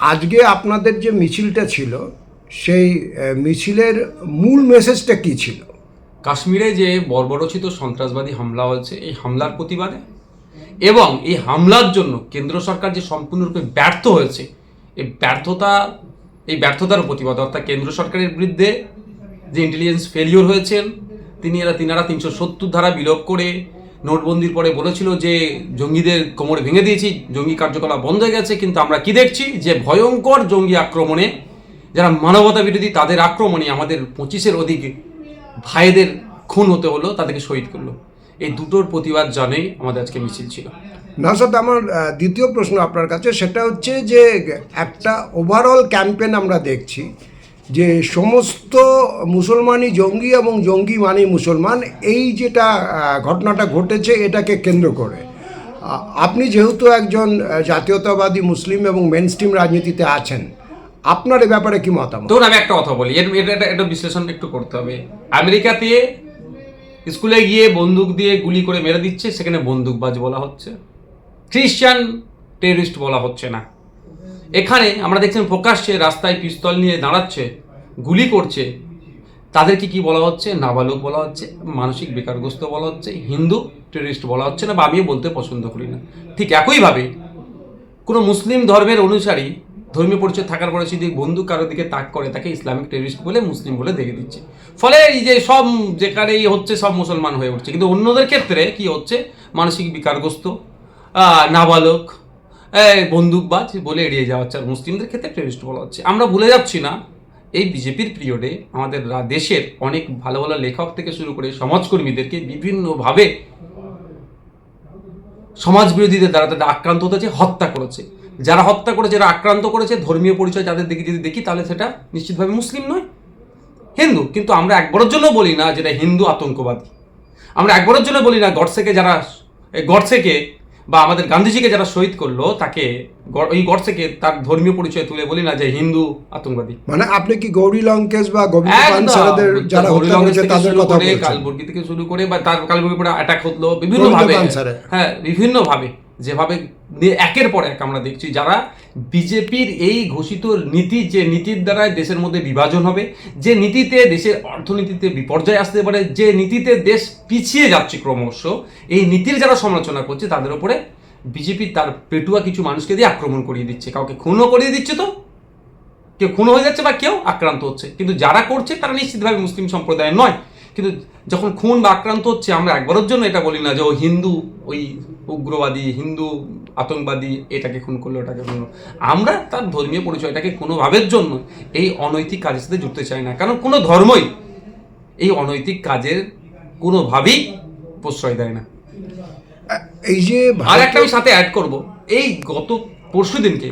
আজকে আপনাদের যে মিছিলটা ছিল, সেই মিছিলের মূল মেসেজটা কি ছিল? কাশ্মীরে যে বর্বরচিত সন্ত্রাসবাদী হামলা হয়েছে, এই হামলার প্রতিবাদে এবং এই হামলার জন্য কেন্দ্র সরকার যে সম্পূর্ণরূপে ব্যর্থ হয়েছে, এই ব্যর্থতা, এই ব্যর্থতার প্রতিবাদ, অর্থাৎ কেন্দ্র সরকারের বিরুদ্ধে যে ইন্টেলিজেন্স ফেলিওর হয়েছেন, তিনি এরা, তিনারা তিনশো সত্তর ধারা বিলোপ করে নোটবন্দির পরে বলেছিল যে, জঙ্গিদের কোমর ভেঙে দিয়েছি, জঙ্গি কার্যকলাপ বন্ধ হয়ে গেছে, কিন্তু আমরা কি দেখছি? যে ভয়ঙ্কর জঙ্গি আক্রমণে যারা মানবতা বিরোধী তাদের আক্রমণে আমাদের পঁচিশের অধিক ভাইদের খুন হতে হলো, তাদেরকে শহীদ করল। এই দুটোর প্রতিবাদ জানেই আমাদের আজকে মিছিল ছিল। না নসাদ, আমার দ্বিতীয় প্রশ্ন আপনার কাছে, সেটা হচ্ছে যে, একটা ওভারঅল ক্যাম্পেন আমরা দেখছি যে সমস্ত মুসলমানই জঙ্গি এবং জঙ্গি মানি মুসলমান, এই যেটা ঘটনাটা ঘটেছে, এটাকে কেন্দ্র করে। আপনি যেহেতু একজন জাতীয়তাবাদী মুসলিম এবং মেন স্ট্রিম রাজনীতিতে আছেন, আপনার এ ব্যাপারে কি মতামত? তখন আমি একটা কথা বলি এটা এটা বিশ্লেষণ একটু করতে হবে। আমেরিকাতে স্কুলে গিয়ে বন্দুক দিয়ে গুলি করে মেরে দিচ্ছে, সেখানে বন্দুকবাজ বলা হচ্ছে। খ্রিস্টান টেরিস্ট বলা হচ্ছে না। এখানে আমরা দেখছেন প্রকাশ্যে রাস্তায় পিস্তল নিয়ে দাঁড়াচ্ছে, গুলি করছে। তাদেরকে কি বলা হচ্ছে? নাবালক বলা হচ্ছে, মানসিক বেকারগ্রস্ত বলা হচ্ছে, হিন্দু টেররিস্ট বলা হচ্ছে না বা আমিও বলতে পছন্দ করি না। ঠিক একইভাবে কোনো মুসলিম ধর্মের অনুসারী ধর্মীয় পরিচয় থাকার পরে যদি বন্ধু কারোর দিকে তাক করে, তাকে ইসলামিক টেরিস্ট বলে, মুসলিম বলে দেখে দিচ্ছে। ফলে এই যে সব যেখানেই হচ্ছে সব মুসলমান হয়ে উঠছে। কিন্তু অন্যদের ক্ষেত্রে কি হচ্ছে? মানসিক বিকারগ্রস্ত নাবালক বন্দুকবাজ বলে এড়িয়ে যাওয়া হচ্ছে আর মুসলিমদের ক্ষেত্রে টেরিস্ট বলা হচ্ছে। আমরা ভুলে যাচ্ছি না, এই বিজেপির পিরিয়ডে আমাদের দেশের অনেক ভালো ভালো লেখক থেকে শুরু করে সমাজকর্মীদেরকে বিভিন্নভাবে সমাজ বিরোধীদের দ্বারা তাদের আক্রান্ত হতেছে হত্যা করেছে। যারা হত্যা করেছে, যারা আক্রান্ত করেছে, ধর্মীয় পরিচয় যাদের দিকে যদি দেখি, তাহলে সেটা নিশ্চিতভাবে মুসলিম নয়। হিন্দু, কিন্তু আমরা একবারের জন্য বলি না যেটা হিন্দু আতঙ্কবাদী। আমরা একবারের জন্য বলি না, গডসেকে যারা গডসেকে বা আমাদের গান্ধীজিকে যারা শহীদ করল তাকে এই গড় গডসেকে তার ধর্মীয় পরিচয় তুলে বলি না যে হিন্দু আতঙ্কবাদী। মানে আপনি কি গৌরী লঙ্কেশ বা গোবিন্দ যারা হত্যা করেছে তাদের কথা কালবুর্গি থেকে শুরু করে বা তার কালবুর্গি পরে অ্যাটাক হলো বিভিন্ন ভাবে। হ্যাঁ বিভিন্ন ভাবে। যেভাবে একের পর এক আমরা দেখছি যারা বিজেপির এই ঘোষিত নীতি, যে নীতির দ্বারা দেশের মধ্যে বিভাজন হবে, যে নীতিতে দেশের অর্থনীতিতে বিপর্যয় আসতে পারে, যে নীতিতে দেশ পিছিয়ে যাচ্ছে ক্রমশ, এই নীতির যারা সমালোচনা করছে তাদের উপরে বিজেপি তার পেটুয়া কিছু মানুষকে দিয়ে আক্রমণ করিয়ে দিচ্ছে। কাউকে খুনও করিয়ে দিচ্ছে তো। কেউ খুন হয়ে যাচ্ছে বা কেউ আক্রান্ত হচ্ছে। কিন্তু যারা করছে তারা নিশ্চিতভাবে মুসলিম সম্প্রদায়ের নয়। কিন্তু যখন খুন বা আক্রান্ত হচ্ছে, আমরা একবারের জন্য এটা বলি না যে ও হিন্দু, ওই উগ্রবাদী হিন্দু আতঙ্কবাদী এটাকে খুন করল ওটাকে খুন করল। আমরা তার ধর্মীয় পরিচয়টাকে কোনোভাবের জন্য এই অনৈতিক কাজের সাথে জুড়তে চাই না। কারণ কোনো ধর্মই এই অনৈতিক কাজের কোনোভাবেই প্রশ্রয় দেয় না। এই যে আর একটা আমি সাথে অ্যাড করব। এই গত পরশু দিনকে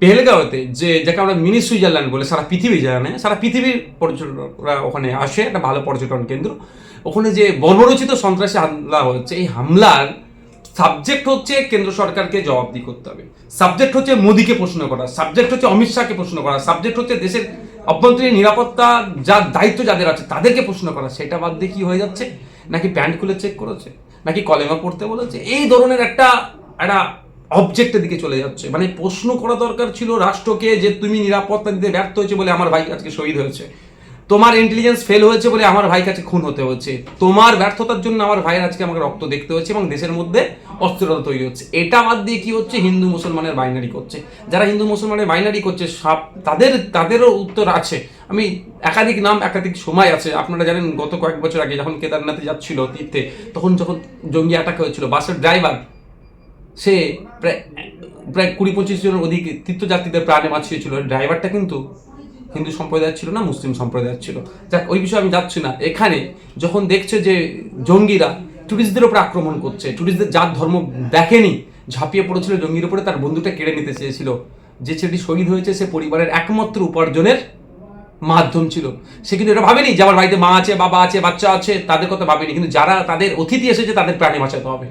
পেহেলগাঁওতে যে যাকে আমরা মিনি সুইজারল্যান্ড বলে সারা পৃথিবী জানে সারা পৃথিবীর পর্যটকরা ওখানে আসে একটা ভালো পর্যটন কেন্দ্র। ওখানে যে বর্বরচিত সন্ত্রাসী হামলা হচ্ছে এই হামলার সাবজেক্ট হচ্ছে কেন্দ্র সরকারকে জবাবদি করতে হবে। সাবজেক্ট হচ্ছে মোদিকে প্রশ্ন করা। সাবজেক্ট হচ্ছে অমিত শাহকে প্রশ্ন করা। সাবজেক্ট হচ্ছে দেশের অভ্যন্তরীণ নিরাপত্তা যার দায়িত্ব যাদের আছে তাদেরকে প্রশ্ন করা। সেটা বাদ দিয়ে কি হয়ে যাচ্ছে? নাকি প্যান্ট খুলে চেক করেছে? নাকি কলেমা পড়তে বলেছে? এই ধরনের একটা একটা অবজেক্টের দিকে চলে যাচ্ছে। মানে প্রশ্ন করা দরকার ছিল রাষ্ট্রকে যে তুমি নিরাপত্তা দিতে ব্যর্থ হয়েছে বলে আমার ভাই আজকে শহীদ হয়েছে। তোমার ইন্টেলিজেন্স ফেল হয়েছে বলে আমার ভাই কাছে খুন হতে হচ্ছে তোমার ব্যর্থতার জন্য আমার ভাইয়ের আজকে আমাকে রক্ত দেখতে হচ্ছে এবং দেশের মধ্যে অস্থিরতা তৈরি হচ্ছে। এটা বাদ দিয়ে কি হচ্ছে? হিন্দু মুসলমানের বাইনারি করছে। যারা হিন্দু মুসলমানের বাইনারি করছে, সব তাদের, তাদেরও উত্তর আছে। আমি একাধিক নাম, একাধিক সময় আছে। আপনারা জানেন, গত কয়েক বছর আগে যখন কেদারনাথে যাচ্ছিল তীর্থে, তখন যখন জঙ্গি অ্যাটাক হয়েছিল, বাসের ড্রাইভার সে প্রায় প্রায় কুড়ি পঁচিশ জনের অধিক তীর্থযাত্রীদের প্রাণে বাঁচিয়েছিল। ড্রাইভারটা কিন্তু হিন্দু সম্প্রদায়ের ছিল না, মুসলিম সম্প্রদায়ের ছিল। যাক, ওই বিষয়ে আমি যাচ্ছি না। এখানে যখন দেখছে যে জঙ্গিরা টুরিস্টদের উপর আক্রমণ করছে টুরিস্টদের যার ধর্ম দেখেনি, ঝাঁপিয়ে পড়েছিল জঙ্গির উপরে, তার বন্ধুটা কেড়ে নিতে চেয়েছিল। যে ছেলেটি শহীদ হয়েছে, সে পরিবারের একমাত্র উপার্জনের মাধ্যম ছিল। সে কিন্তু এটা ভাবেনি যে আমার বাড়িতে মা আছে, বাবা আছে, বাচ্চা আছে, তাদের কথা ভাবেনি। কিন্তু যারা তাদের অতিথি এসেছে, তাদের প্রাণে বাঁচাতে হবে।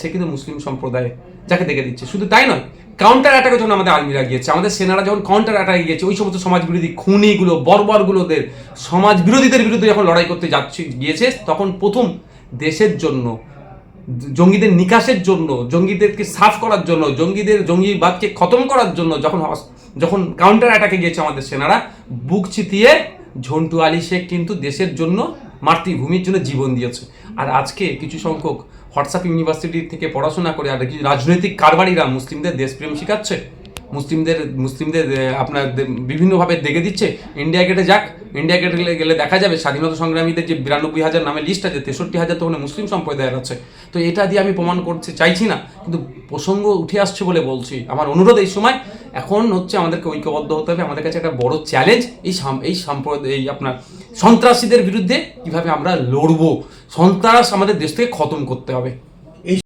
সে কিন্তু মুসলিম সম্প্রদায় যাকে দেখে দিচ্ছে। শুধু তাই নয় কাউন্টার অ্যাটাকে যখন আমাদের আর্মিরা গিয়েছে, আমাদের সেনারা যখন কাউন্টার অ্যাটাকে গিয়েছে, ওই সমস্ত সমাজ বিরোধী খুনিগুলো, বর্বরগুলোদের সমাজ বিরোধীদের বিরুদ্ধে যখন লড়াই করতে যাচ্ছে, গিয়েছে, তখন প্রথম দেশের জন্য, জঙ্গিদের নিকাশের জন্য, জঙ্গিদেরকে সাফ করার জন্য, জঙ্গিদের, জঙ্গিবাদকে খতম করার জন্য যখন যখন কাউন্টার অ্যাটাকে গিয়েছে আমাদের সেনারা, বুক চিতিয়ে ঝন্টু আলী শেখ কিন্তু দেশের জন্য মাতৃভূমির জন্য জীবন দিয়েছে। আর আজকে কিছু সংখ্যক হোয়াটসঅ্যাপ ইউনিভার্সিটি থেকে পড়াশোনা করে আর কিছু রাজনৈতিক কারবারিরা মুসলিমদের দেশপ্রেম শেখাচ্ছে, মুসলিমদের মুসলিমদের আপনার বিভিন্নভাবে দেখে দিচ্ছে। ইন্ডিয়া গেটে যাক, ইন্ডিয়া গেটে গেলে- দেখা যাবে স্বাধীনতা সংগ্রামীদের যে বিরানব্বই হাজার নামে লিস্ট আছে, তেষট্টি হাজার তো ওখানে মুসলিম সম্প্রদায়ের আছে। তো এটা দিয়ে আমি প্রমাণ করতে চাইছি না, কিন্তু প্রসঙ্গ উঠে আসছে বলে বলছি। আমার অনুরোধ এই সময়, এখন হচ্ছে আমাদেরকে ঐক্যবদ্ধ হতে হবে। আমাদের কাছে একটা বড় চ্যালেঞ্জ এই এই সম্প্রদায়, এই আপনার সন্ত্রাসীদের বিরুদ্ধে কীভাবে আমরা লড়বো? সন্ত্রাস আমাদের দেশ থেকে খতম করতে হবে।